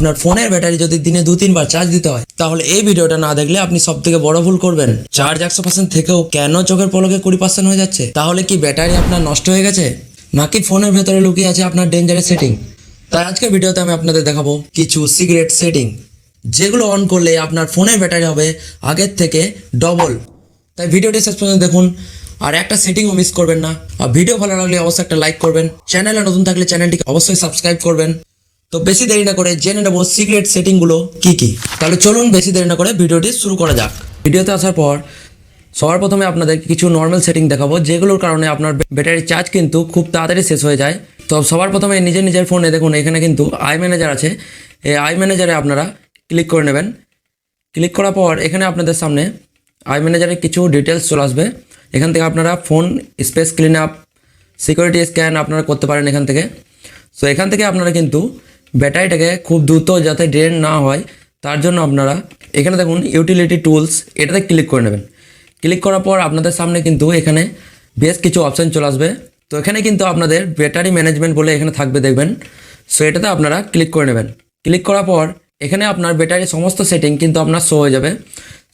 আপনার ফোনের ব্যাটারি যদি দিনে দু, তিনবার চার্জ দিতে হয়, তাহলে এই ভিডিওটা না দেখলে আপনি সব থেকে বড় ভুল করবেন। চার্জ একশো পার্সেন্ট থেকেও কেন চোখের পলকে কুড়ি পার্সেন্ট হয়ে যাচ্ছে? তাহলে কি ব্যাটারি আপনার নষ্ট হয়ে গেছে? নাকি ফোনের ভেতরে লুকিয়ে আছে আপনার ডেঞ্জারের সেটিং তাই আজকের ভিডিওতে আমি আপনাদের দেখাবো কিছু সিগারেট সেটিং যেগুলো অন করলে আপনার ফোনের ব্যাটারি হবে আগের থেকে ডবল তাই ভিডিওটি শেষ পর্যন্ত দেখুন, আর একটা সেটিংও মিস করবেন না। আর ভিডিও ভালো লাগলে অবশ্যই একটা লাইক করবেন। চ্যানেলে নতুন থাকলে চ্যানেলটিকে অবশ্যই সাবস্ক্রাইব করবেন। তো বেশি দেরি না করে জেনে নেব সিক্রেট সেটিংগুলো কি কি। তাহলে চলুন বেশি দেরি না করে ভিডিওটি শুরু করা যাক। ভিডিওতে আসার পর সবার প্রথমে আপনাদের কিছু নর্মাল সেটিং দেখাবো, যেগুলোর কারণে আপনার ব্যাটারি চার্জ কিন্তু খুব তাড়াতাড়ি শেষ হয়ে যায়। তো সবার প্রথমে নিজের নিজের ফোনে দেখুন, এখানে কিন্তু আই ম্যানেজার আছে। এই আই ম্যানেজারে আপনারা ক্লিক করে নেবেন। ক্লিক করার পর এখানে আপনাদের সামনে আই ম্যানেজারে কিছু ডিটেলস চলে আসবে। এখান থেকে আপনারা phone space clean up security scan আপনারা করতে পারেন এখান থেকে। সো এখান থেকে আপনারা কিন্তু ব্যাটারিটাকে খুব দ্রুত যাতে ড্রেন না হয়, তার জন্য আপনারা এখানে দেখুন ইউটিলিটি টুলস এটাতে ক্লিক করে নেবেন। ক্লিক করার পর আপনাদের সামনে কিন্তু এখানে বেশ কিছু অপশান চলে আসবে। তো এখানে কিন্তু আপনাদের ব্যাটারি ম্যানেজমেন্ট বলে এখানে থাকবে, দেখবেন। সো এটাতে আপনারা ক্লিক করে নেবেন। ক্লিক করার পর এখানে আপনার ব্যাটারির সমস্ত সেটিং কিন্তু আপনার শো হয়ে যাবে।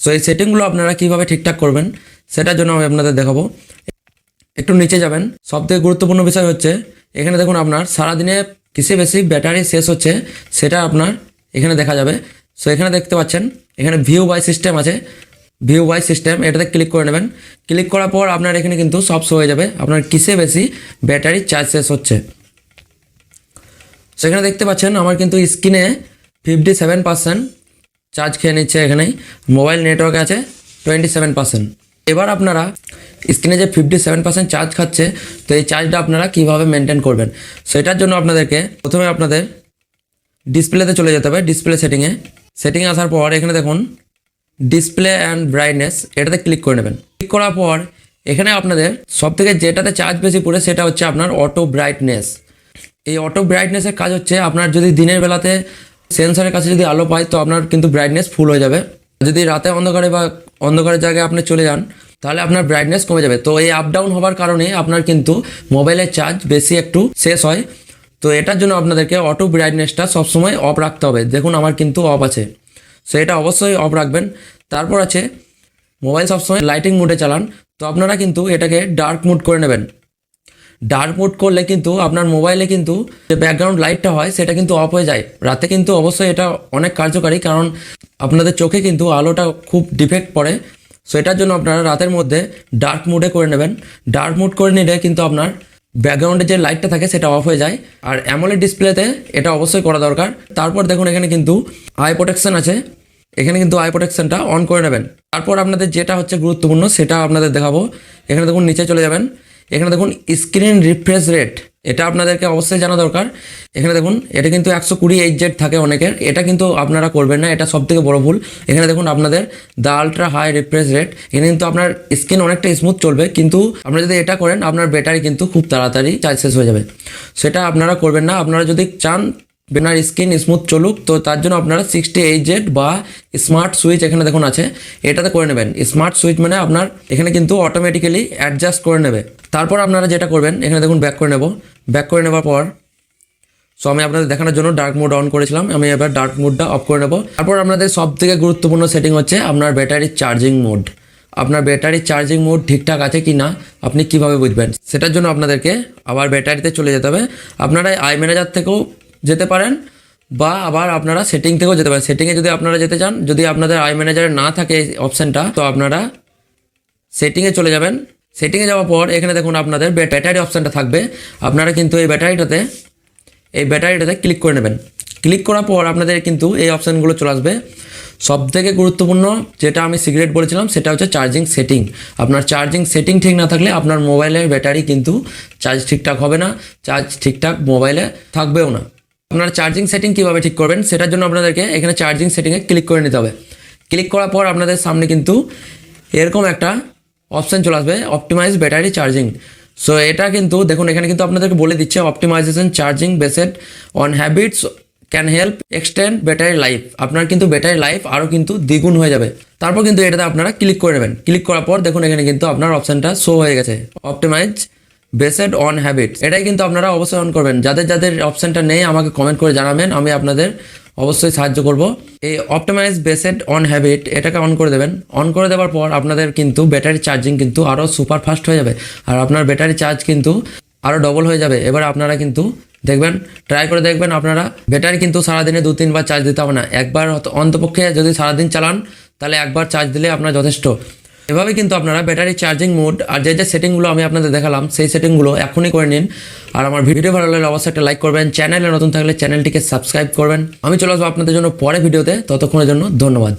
সো এই সেটিংগুলো আপনারা কীভাবে ঠিকঠাক করবেন, সেটার জন্য আমি আপনাদের দেখাবো। একটু নিচে যাবেন। সবথেকে গুরুত্বপূর্ণ বিষয় হচ্ছে, এখানে দেখুন আপনার সারাদিনে কিসে বেশি ব্যাটারি শেষ হচ্ছে সেটা আপনার এখানে দেখা যাবে। সো এখানে দেখতে পাচ্ছেন, এখানে ভিউ বাই সিস্টেম আছে। ভিউ বাই সিস্টেম এটাতে ক্লিক করে নেবেন। ক্লিক করার পর আপনার এখানে কিন্তু সব শো হয়ে যাবে। আপনার কিসে বেশি ব্যাটারি চার্জ শেষ হচ্ছে। সেখানে দেখতে পাচ্ছেন, আমার কিন্তু স্ক্রিনে ফিফটি সেভেন পার্সেন্ট চার্জ খেয়ে নিচ্ছে এখানেই। মোবাইল নেটওয়ার্ক আছে টোয়েন্টি সেভেন পার্সেন্ট এবার আপনারা স্ক্রিনে যে ফিফটি সেভেন পার্সেন্ট চার্জ খাচ্ছে, তো এই চার্জটা আপনারা কীভাবে মেনটেন করবেন? সেটার জন্য আপনাদেরকে প্রথমে আপনাদের ডিসপ্লেতে চলে যেতে হবে ডিসপ্লে সেটিংয়ে সেটিংয়ে আসার পর এখানে দেখুন ডিসপ্লে অ্যান্ড ব্রাইটনেস এটাতে ক্লিক করে নেবেন। ক্লিক করার পর এখানে আপনাদের সব থেকে যেটাতে চার্জ বেশি পড়ে সেটা হচ্ছে আপনার অটো ব্রাইটনেস এই অটো ব্রাইটনেসের কাজ হচ্ছে আপনার যদি দিনের বেলাতে সেন্সরের কাছে যদি আলো পায় তো আপনার কিন্তু ব্রাইটনেস ফুল হয়ে যাবে। যদি রাতে অন্ধকারে বা অন্ধকারের জায়গায় আপনি চলে যান, তাহলে আপনার ব্রাইটনেস কমে যাবে। তো এই আপ ডাউন হওয়ার কারণে আপনার কিন্তু মোবাইলের চার্জ বেশি একটু শেষ হয়। তো এটার জন্য আপনাদেরকে অটো ব্রাইটনেসটা সবসময় অফ রাখতে হবে। দেখুন, আমার কিন্তু অফ আছে। সো এটা অবশ্যই অফ রাখবেন। তারপর আছে মোবাইল সবসময় লাইটিং মুডে চালান। তো আপনারা কিন্তু এটাকে ডার্ক মুড করে নেবেন। ডার্ক মোড করলে কিন্তু আপনার মোবাইলে কিন্তু যে ব্যাকগ্রাউন্ড লাইটটা হয়, সেটা কিন্তু অফ হয়ে যায়। রাতে কিন্তু অবশ্যই এটা অনেক কার্যকারী, কারণ আপনাদের চোখে কিন্তু আলোটা খুব ডিফেক্ট পড়ে। সো এটার জন্য আপনারা রাতের মধ্যে ডার্ক মোডে করে নেবেন। ডার্ক মোড করে নিলে কিন্তু আপনার ব্যাকগ্রাউন্ডে যে লাইটটা থাকে, সেটা অফ হয়ে যায়। আর অ্যামোলেড ডিসপ্লেতে এটা অবশ্যই করা দরকার। তারপর দেখুন, এখানে কিন্তু আই প্রোটেকশন আছে। এখানে কিন্তু আই প্রোটেকশনটা অন করে নেবেন। তারপর আপনাদের যেটা হচ্ছে গুরুত্বপূর্ণ, সেটা আপনাদের দেখাবো। এখানে দেখুন, নিচে চলে যাবেন। এখানে দেখুন স্ক্রিন রিফ্রেশ রেট, এটা আপনাদেরকে অবশ্যই জানা দরকার। এখানে দেখুন, এটা কিন্তু একশো কুড়ি এইট জেড থাকে অনেকের। এটা কিন্তু আপনারা করবেন না, এটা সবথেকে বড় ভুল। এখানে দেখুন, আপনাদের the ultra high refresh rate এখানে কিন্তু আপনার স্ক্রিন অনেকটা স্মুথ চলবে, কিন্তু আপনি যদি এটা করেন, আপনার ব্যাটারি কিন্তু খুব তাড়াতাড়ি চার্জ শেষ হয়ে যাবে। সেটা আপনারা করবেন না, আপনারা যদি চান আপনার স্ক্রিন স্মুথ চলুক, তো তার জন্য আপনারা সিক্সটি এইট জেড বা স্মার্ট সুইচ এখানে দেখুন আছে। এটাতে করে নেবেন। স্মার্ট সুইচ মানে আপনার এখানে কিন্তু অটোমেটিক্যালি অ্যাডজাস্ট করে নেবে। তারপর আপনারা যেটা করবেন, এখানে দেখুন ব্যাক করে নেব। ব্যাক করে নেওয়ার পর সো আমি আপনাদের দেখানোর জন্য ডার্ক মোড অন করেছিলাম। আমি এবার ডার্ক মোডটা অফ করে নেব। তারপর আপনাদের সব থেকে গুরুত্বপূর্ণ সেটিং হচ্ছে আপনার ব্যাটারির চার্জিং মোড আপনার ব্যাটারির চার্জিং মোড ঠিকঠাক আছে কি না আপনি কীভাবে বুঝবেন? সেটার জন্য আপনাদেরকে আবার ব্যাটারিতে চলে যেতে হবে। আপনারা আই ম্যানেজার থেকেও যেতে পারেন বা আবার আপনারা সেটিং থেকেও যেতে পারেন। সেটিংয়ে যদি আপনারা যেতে চান, যদি আপনাদের আই ম্যানেজারে না থাকে অপশানটা তো আপনারা সেটিংয়ে চলে যাবেন। সেটিংয়ে যাওয়ার পর এখানে দেখুন আপনাদের ব্যাটারি অপশানটা থাকবে। আপনারা কিন্তু এই ব্যাটারিটাতে এই ব্যাটারিটাতে ক্লিক করে নেবেন। ক্লিক করার পর আপনাদের কিন্তু এই অপশানগুলো চলে আসবে। সব থেকে গুরুত্বপূর্ণ যেটা আমি সিগারেট বলেছিলাম, সেটা হচ্ছে চার্জিং সেটিং আপনার চার্জিং সেটিং ঠিক না থাকলে আপনার মোবাইলের ব্যাটারি কিন্তু চার্জ ঠিকঠাক হবে না। চার্জ ঠিকঠাক মোবাইলে থাকবেও না। আপনার চার্জিং সেটিং কীভাবে ঠিক করবেন, সেটার জন্য আপনাদেরকে এখানে চার্জিং সেটিংয়ে ক্লিক করে নিতে হবে। ক্লিক করার পর আপনাদের সামনে কিন্তু এরকম একটা অপশান চলে আসবে অপটিমাইজ ব্যাটারি চার্জিং সো এটা কিন্তু, দেখুন, এখানে কিন্তু আপনাদেরকে বলে দিচ্ছে optimization charging based on habits can help extend battery life আপনার কিন্তু ব্যাটারি লাইফ আরও কিন্তু দ্বিগুণ হয়ে যাবে। তারপর কিন্তু এটাতে আপনারা ক্লিক করে নেবেন। ক্লিক করার পর দেখুন, এখানে কিন্তু আপনার অপশানটা শো হয়ে গেছে। অপটিমাইজ বেসেড অন হ্যাবিটস এটাই কিন্তু আপনারা অবশ্যই অন করবেন। যাদের যাদের অপশানটা নেই, আমাকে কমেন্ট করে জানাবেন, আমি আপনাদের অবশ্যই সাহায্য করব। এই অপটিমাইজ বেসেড অন হ্যাবিট এটাকে অন করে দেবেন। অন করে দেওয়ার পর আপনাদের কিন্তু ব্যাটারি চার্জিং কিন্তু আরও সুপার ফাস্ট হয়ে যাবে। আর আপনার ব্যাটারি চার্জ কিন্তু আরও ডবল হয়ে যাবে। এবার আপনারা কিন্তু দেখবেন ট্রাই করে দেখবেন আপনারা ব্যাটারি কিন্তু সারাদিনে দু, তিনবার চার্জ দিতে হবে না। একবার অন্তপক্ষে যদি সারাদিন চালান, তাহলে একবার চার্জ দিলে আপনার যথেষ্ট। এভাবে কিন্তু আপনারা ব্যাটারি চার্জিং মোড আর যে যে সেটিংগুলো আমি আপনাদের দেখালাম, সেই সেটিংগুলো এখনই করে নিন। আর আমার ভিডিও ভালো লাগলে অবশ্যই একটা লাইক করবেন। চ্যানেলে নতুন থাকলে চ্যানেলটিকে সাবস্ক্রাইব করবেন। আমি চলে আসব আপনাদের জন্য পরে ভিডিওতে ততক্ষণের জন্য ধন্যবাদ।